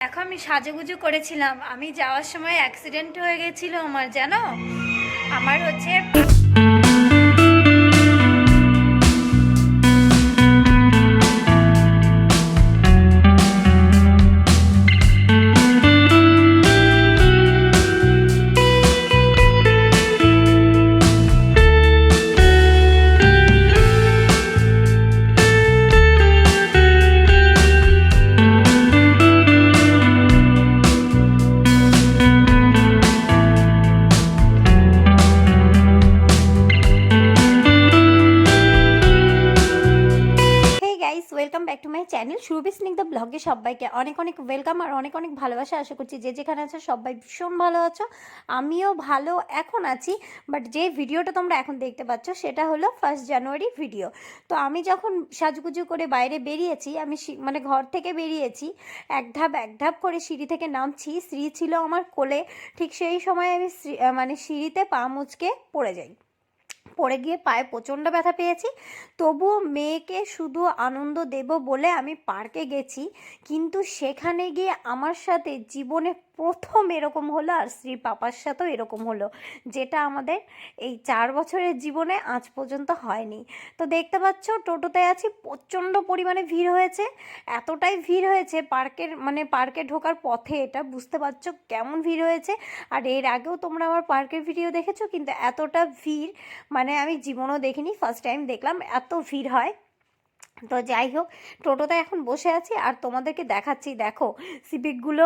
দেখো আমি সাজুগুজু করেছিলাম। আমি যাওয়ার সময় অ্যাক্সিডেন্ট হয়ে গেছিল আমার জানো? আমার হচ্ছে সবাইকে অনেক অনেক ওয়েলকাম আর অনেক অনেক ভালোবাসা আশা করছি। যে যেখানে আছো সবাই ভীষণ ভালো আছো। আমিও ভালো এখন আছি বাট যে ভিডিওটা তোমরা এখন দেখতে পাচ্ছ সেটা হলো ফার্স্ট জানুয়ারি ভিডিও তো আমি যখন সাজুগুজু করে বাইরে বেরিয়েছি, আমি মানে ঘর থেকে বেরিয়েছি, এক ধাপ এক ধাপ করে সিঁড়ি থেকে নামছি শ্রী ছিল আমার কোলে। ঠিক সেই সময় আমি মানে সিঁড়িতে পা মুচকে পড়ে যাই। পড়ে গিয়ে পায়ে প্রচণ্ড ব্যথা পেয়েছি। তবুও মেয়েকে শুধু আনন্দ দেব বলে আমি পার্কে গেছি। কিন্তু সেখানে গিয়ে আমার সাথে জীবনে প্রথম এরকম হলো আর শ্রী পাপার সাথেও এরকম হলো, যেটা আমাদের এই চার বছরের জীবনে আজ পর্যন্ত হয়নি। তো দেখতে পাচ্ছ, টোটোতে আছি, প্রচণ্ড পরিমাণে ভিড় হয়েছে। এতটাই ভিড় হয়েছে পার্কের মানে পার্কে ঢোকার পথে এটা, বুঝতে পারছ কেমন ভিড় হয়েছে। আর এর আগেও তোমরা আমার পার্কের ভিডিও দেখেছ, কিন্তু এতটা ভিড় মানে আমি জীবনও দেখিনি ফার্স্ট টাইম দেখলাম, এত ভিড় হয়। তো যাই হোক, টোটোতে এখন বসে আছি আর তোমাদেরকে দেখাচ্ছি, দেখো সিভিকগুলো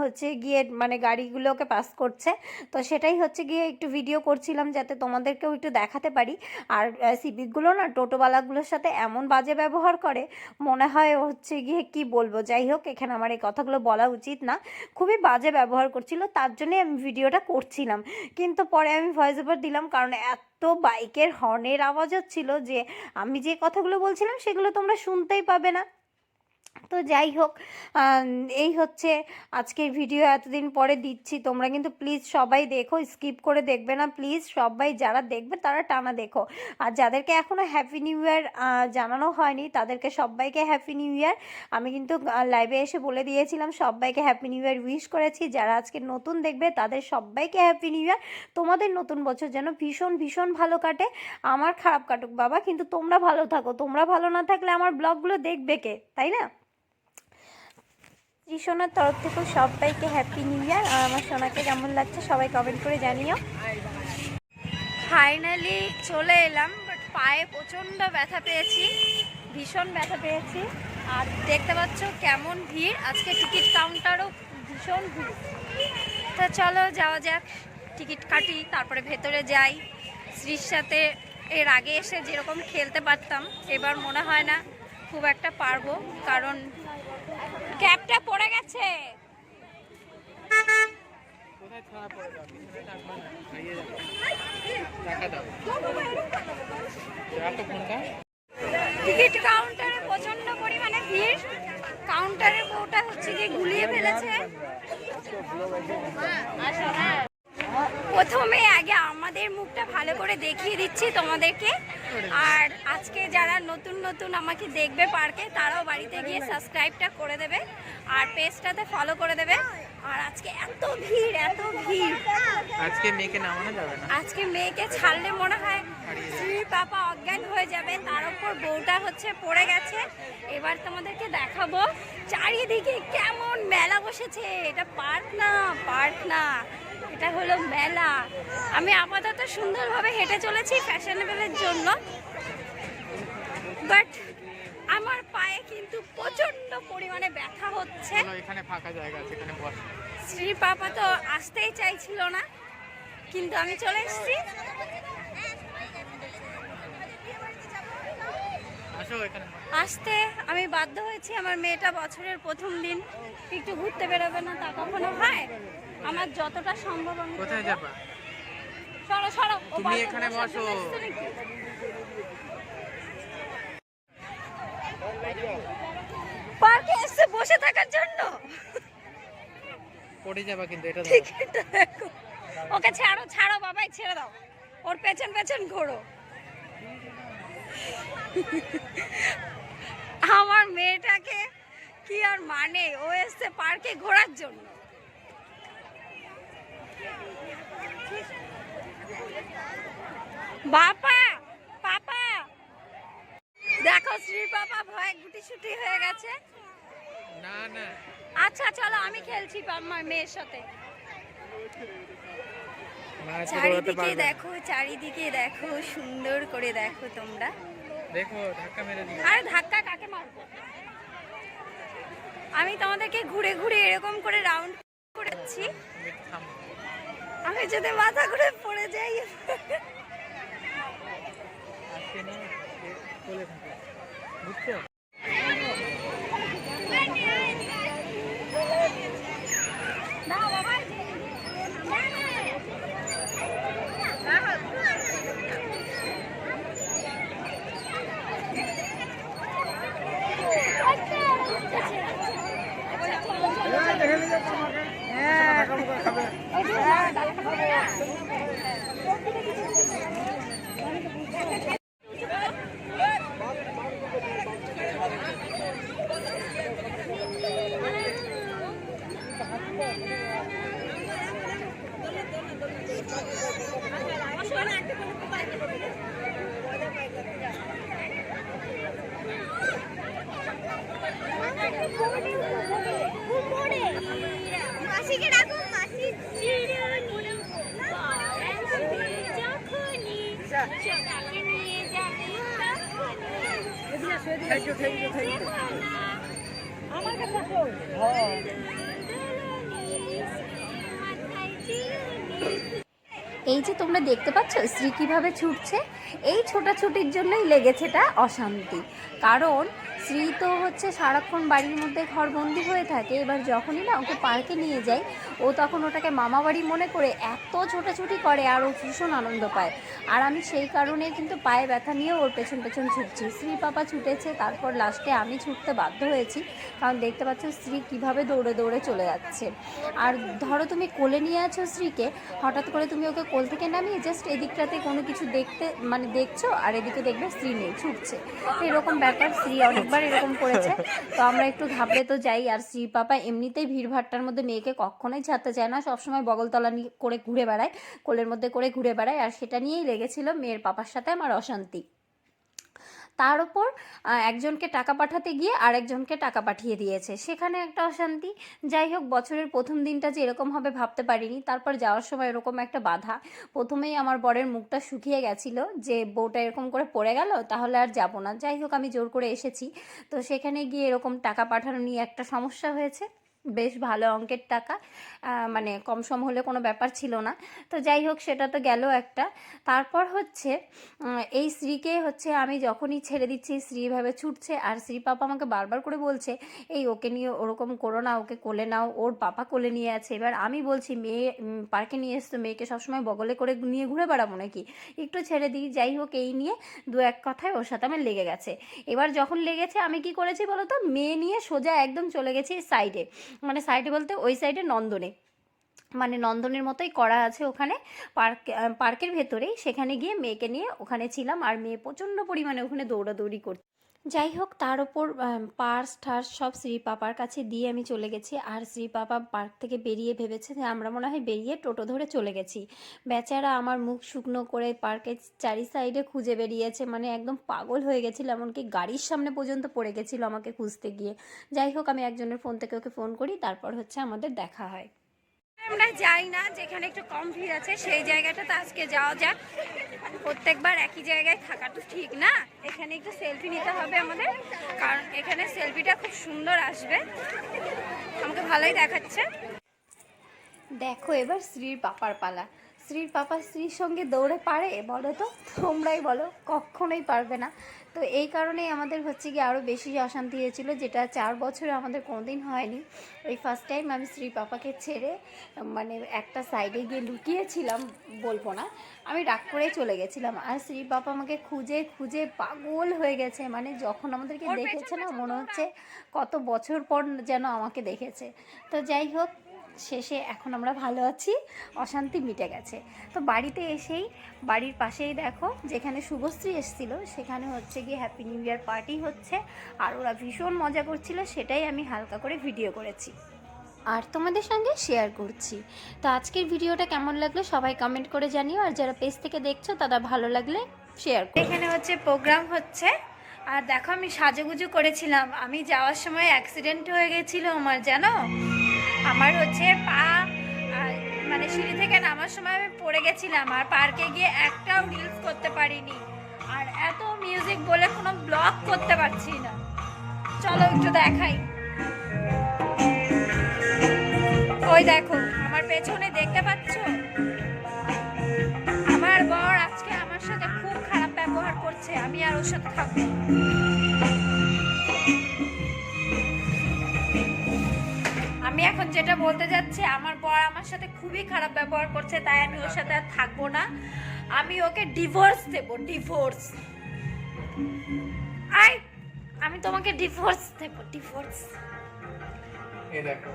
হচ্ছে গিয়ে মানে গাড়িগুলোকে পাস করছে। তো সেটাই হচ্ছে গিয়ে একটু ভিডিও করছিলাম যাতে তোমাদেরকেও একটু দেখাতে পারি। আর সিভিকগুলো না টোটোওয়ালাগুলোর সাথে এমন বাজে ব্যবহার করে, মনে হয় হচ্ছে গিয়ে কি বলব? যাই হোক, এখানে আমার এই কথাগুলো বলা উচিত না। খুবই বাজে ব্যবহার করছিল, তার জন্যই আমি ভিডিওটা করছিলাম। কিন্তু পরে আমি ভয়েস ওভার দিলাম, কারণ এত বাইকের হর্নের আওয়াজ হচ্ছিল যে আমি যে কথাগুলো বলছিলাম সেগুলো তোমরা শুনতেই পাবে না। তো যাই হোক এই হচ্ছে আজকের ভিডিও এতদিন পরে দিচ্ছি। তোমরা কিন্তু প্লিজ সবাই দেখো স্কিপ করে দেখবে না। প্লিজ সবাই যারা দেখবে তারা টানা দেখো। আর যাদেরকে এখনও হ্যাপি নিউ ইয়ার জানানো হয়নি, তাদেরকে সবাইকে হ্যাপি নিউ ইয়ার আমি কিন্তু লাইভে এসে বলে দিয়েছিলাম, সবাইকে হ্যাপি নিউ ইয়ার উইশ করেছি। যারা আজকে নতুন দেখবে, তাদের সবাইকে হ্যাপি নিউ ইয়ার তোমাদের নতুন বছর যেন ভীষণ ভীষণ ভালো কাটে। আমার খারাপ কাটুক বাবা, কিন্তু তোমরা ভালো থাকো। তোমরা ভালো না থাকলে আমার ব্লগগুলো দেখবে কে? তাই না? ত্রিশোনার তরফ থেকে সবাইকে হ্যাপি নিউ ইয়ার আর আমার সোনাকে কেমন লাগছে সবাই কমেন্ট করে জানিও। ফাইনালি চলে এলাম বাট পায়ে প্রচণ্ড ব্যথা পেয়েছি, ভীষণ ব্যথা পেয়েছি। আর দেখতে পাচ্ছ কেমন ভিড়, আজকে টিকিট কাউন্টারও ভীষণ ভিড়। তো চলো যাওয়া যাক টিকিট কাটি, তারপরে ভেতরে যাই। শ্রীর সাথে এর আগে এসে যেরকম খেলতে পারতাম, এবার মনে হয় না খুব একটা পারব, কারণ ক্যাপটা পড়ে গেছে। টিকিট কাউন্টারে প্রচণ্ড পরিমাণে ভিড়। কাউন্টারের বউটা হচ্ছে গিয়ে গুলিয়ে ফেলেছে। প্রথমে আগে আমাদের মুখটা ভালো করে দেখিয়ে দিচ্ছি তোমাদেরকে। আর আজকে যারা নতুন নতুন আমাকে দেখবে পার্কে তারাও বাড়িতে গিয়ে সাবস্ক্রাইবটা করে দেবে আর পেজটাতে ফলো করে দেবে। আর আজকে এত ভিড় এত ভিড়। আজকে মেয়েকে নামানো যাবে না। আজকে মেয়েকে ছাড়লে মনে হয় শ্রী পাপা অজ্ঞান হয়ে যাবে তার উপর বউটা হচ্ছে পড়ে গেছে। এবার তোমাদেরকে দেখাবো চারিদিকে কেমন মেলা বসেছে। এটা পার্ক না পার্ক না। এটা হলো মেলা। আমি আপাতত সুন্দরভাবে হেঁটে চলেছি ফ্যাশনেবলের জন্য। বাট আমার পায়ে কিন্তু প্রচণ্ড পরিমাণে ব্যথা হচ্ছে। এখানে ফাঁকা জায়গা আছে এখানে বস। শ্রী পাপা তো আসতেই চাইছিল না কিন্তু আমি চলে এসেছি। আসতে আমি বাধ্য হয়েছি আমার মেয়েটা বছরের প্রথম দিন। একটু ঘুরতে বেরোবে না তা কখনো হয়? আমার যতটা সম্ভব আমি কোথায় যাবা? সরো সরো তুমি এখানে বসো। পার্কে এসে বসে থাকার জন্য? পড়ে যাবা কিন্তু এটা। দেখো। ওকে ছাড়ো ছাড়ো বাবাই ছেড়ে দাও। ওর পেছন পেছন ঘোরো। আমার মেয়েটাকে কি আর মানে? ও এসছে পার্কে ঘোরার জন্য। বাপা পাপা দেখো শ্রী পাপা ভয় গুটি ছুটি হয়ে গেছে। না না। আচ্ছা চলো আমি খেলছি আমার মেয়ের সাথে। চারিদিকে দেখো চারিদিকে দেখো সুন্দর করে দেখো তোমরা। দেখো ধাক্কা মেরে দিও আরে ধাক্কা কাকে মারবো? আমি তোমাদেরকে ঘুরে ঘুরে এরকম করে রাউন্ড করেছি আমি যদি মাথা ঘুরে পড়ে যাই। নিয়ে চলে থাকে। বুঝছ? এই যে তোমরা দেখতে পাচ্ছ, স্ত্রী কীভাবে ছুটছে? এই ছোটাছুটির জন্যই লেগেছে এটা অশান্তি। কারণ স্ত্রী তো হচ্ছে সারাক্ষণ বাড়ির মধ্যে ঘরবন্দি হয়ে থাকে। এবার যখনই না ওকে পার্কে নিয়ে যায়, ও তখন ওটাকে মামা বাড়ি মনে করে এত ছোটাছুটি করে আর ও ভীষণ আনন্দ পায়। আর আমি সেই কারণে কিন্তু পায়ে ব্যথা নিয়ে ওর পেছন পেছন ছুটছি। স্ত্রী পাপা ছুটেছে, তারপর লাস্টে আমি ছুটতে বাধ্য হয়েছি। কারণ দেখতে পাচ্ছ স্ত্রী কীভাবে দৌড়ে দৌড়ে চলে যাচ্ছে। আর ধরো তুমি কোলে নিয়ে আছো স্ত্রীকে, হঠাৎ করে তুমি ওকে কোল থেকে নামিয়ে জাস্ট এদিকটাতে কোনো কিছু দেখতে মানে দেখছ, আর এদিকে দেখবে স্ত্রী নেই, ছুটছে। এরকম ব্যাপার স্ত্রী অনেকবার এরকম করেছে। তো আমরা একটু ঘাবড়ে তো যাই। আর শ্রী পাপা এমনিতেই ভিড়ভাট্টার মধ্যে মেয়েকে কখনোই ছাড়তে চায় না। সবসময় বগলতলা করে ঘুরে বেড়ায়, কোলের মধ্যে করে ঘুরে বেড়ায়। আর সেটা নিয়েই লেগেছিল মেয়ের পাপার সাথে আমার অশান্তি। তার ওপর একজনকে টাকা পাঠাতে গিয়ে আরেকজনকে টাকা পাঠিয়ে দিয়েছে। সেখানে একটা অশান্তি। যাই হোক, বছরের প্রথম দিনটা যে এরকম হবে ভাবতে পারিনি। তারপর যাওয়ার সময় এরকম একটা বাধা। প্রথমেই আমার বরের মুখটা শুকিয়ে গেছিল যে বউটা এরকম করে পড়ে গেল, তাহলে আর যাব না। যাই হোক, আমি জোর করে এসেছি। তো সেখানে গিয়ে এরকম টাকা পাঠানো নিয়ে একটা সমস্যা হয়েছে। বেশ ভালো অঙ্কের টাকা মানে কম সম হলে কোনো ব্যাপার ছিল না। তো যাই হোক, সেটা তো গেল একটা। তারপর হচ্ছে এই স্ত্রীকে হচ্ছে আমি যখনই ছেড়ে দিচ্ছি, স্ত্রী ভাবে ছুটছে, আর স্ত্রী পাপা আমাকে বারবার করে বলছে, এই ওকে নিয়ে ওরকম করো না, ওকে কোলে নাও, ওর পাপা কোলে নিয়ে আছে। এবার আমি বলছি, মেয়ে পার্কে নিয়ে এসতো মেয়েকে সবসময় বগলে করে নিয়ে ঘুরে বেড়াবো নাকি? একটু ছেড়ে দিই। যাই হোক, এই নিয়ে দু এক কথায় ওর সাথে আমার লেগে গেছে। এবার যখন লেগেছে, আমি কি করেছি বলো তো? মেয়ে নিয়ে সোজা একদম চলে গেছি সাইডে মানে সাইডে বলতে ওই সাইডে নন্দনে। মানে নন্দনের মতোই করা আছে ওখানে। পার্ক পার্কের ভেতরেই সেখানে গিয়ে মেয়েকে নিয়ে ওখানে ছিলাম। আর মেয়ে প্রচণ্ড পরিমাণে ওখানে দৌড়াদৌড়ি করছে। যাই হোক, তার ওপর পার্স টার্স সব শ্রী পাপার কাছে দিয়ে আমি চলে গেছি। আর শ্রী পাপা পার্ক থেকে বেরিয়ে ভেবেছে যে, আমরা মনে হয় বেরিয়ে টোটো ধরে চলে গেছি। বেচারা আমার মুখ শুকনো করে পার্কের চারি সাইডে খুঁজে বেরিয়েছে। মানে একদম পাগল হয়ে গেছিল, এমনকি গাড়ির সামনে পর্যন্ত পড়ে গেছিল আমাকে খুঁজতে গিয়ে। যাই হোক, আমি একজনের ফোন থেকে ওকে ফোন করি, তারপর হচ্ছে আমাদের দেখা হয়। আমরা যাই না, যেখানে একটু কম ভিড় আছে, সেই জায়গাটাতে আজকে যাওয়া যাক। প্রত্যেকবার একই জায়গায় থাকা তো ঠিক না? এখানে একটু সেলফি নিতে হবে আমাদের, কারণ এখানে সেলফিটা খুব সুন্দর আসবে। আমাকে ভালোই দেখাচ্ছে। দেখো এবার শ্রীর পাপার পালা। স্ত্রীর পাপা স্ত্রীর সঙ্গে দৌড়ে পারে বলো তো? তোমরাই বলো কখনোই পারবে না। তো এই কারণেই আমাদের হচ্ছে কি আরও বেশি অশান্তি হয়েছিল যেটা চার বছরে আমাদের কোনোদিন হয়নি। ওই ফার্স্ট টাইম আমি স্ত্রী পাপাকে ছেড়ে মানে একটা সাইডে গিয়ে লুকিয়েছিলাম বলব না। আমি রাগ করে চলে গেছিলাম। আর স্ত্রী পাপা আমাকে খুঁজে খুঁজে পাগল হয়ে গেছে। মানে যখন আমাদেরকে দেখেছে না মনে হচ্ছে কত বছর পর যেন আমাকে দেখেছে। তো যাই হোক শেষে এখন আমরা ভালো আছি অশান্তি মিটে গেছে। তো বাড়িতে এসেই বাড়ির পাশেই দেখো যেখানে শুভশ্রী এসেছিল সেখানে হচ্ছে গিয়ে হ্যাপি নিউ ইয়ার পার্টি হচ্ছে। আর ওরা ভীষণ মজা করছিল সেটাই আমি হালকা করে ভিডিও করেছি। আর তোমাদের সঙ্গে শেয়ার করছি। তো আজকের ভিডিওটা কেমন লাগল সবাই কমেন্ট করে জানিও আর যারা পেজ থেকে দেখছ তারা ভালো লাগলে শেয়ার এখানে হচ্ছে প্রোগ্রাম হচ্ছে। আর দেখো আমি সাজুগুজু করেছিলাম। আমি যাওয়ার সময় অ্যাক্সিডেন্ট হয়ে গেছিল আমার জানো? আমার হচ্ছে পা মানে সিঁড়ি থেকে নামার সময় আমি পড়ে গেছিলাম আর পার্কে গিয়ে একটাও রিলস করতে পারিনি। আর এত মিউজিক বলে কোনো ব্লগ করতে পারছি না। চলো একটু দেখাই। ওই দেখো, আমার পেছনে দেখতে পাচ্ছ? আমার বর আজকে আমার সাথে খুব খারাপ ব্যবহার করছে, আমি আর ওর সাথে থাকব আমি এখন যেটা বলতে যাচ্ছি আমার বর আমার সাথে খুবই খারাপ ব্যবহার করছে তাই আমি ওর সাথে আর থাকব না। আমি ওকে ডিভোর্স দেব ডিভোর্স আই আমি তোমাকে ডিভোর্স দেব ডিভোর্স এই দেখো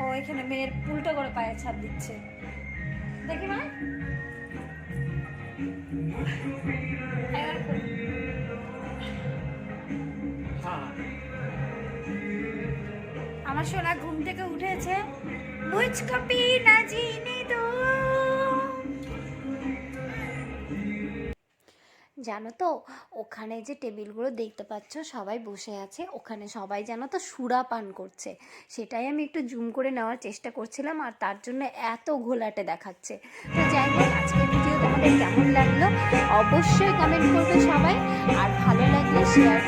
ও এখানে মেয়ের উল্টো করে পায়ে ছাপ দিচ্ছে। দেখি মা। আমার সোনা ঘুম থেকে উঠেছে। জানো তো, ওখানে যে টেবিলগুলো দেখতে পাচ্ছ, সবাই বসে আছে। ওখানে সবাই জানো তো সুরা পান করছে। সেটাই আমি একটু জুম করে নেওয়ার চেষ্টা করছিলাম, আর তার জন্য এত ঘোলাটে দেখাচ্ছে। তো যাই হোক, আজকের ভিডিও তোমাদের কেমন লাগল? অবশ্যই কমেন্ট করবে সবাই, আর ভালো লাগলে শেয়ার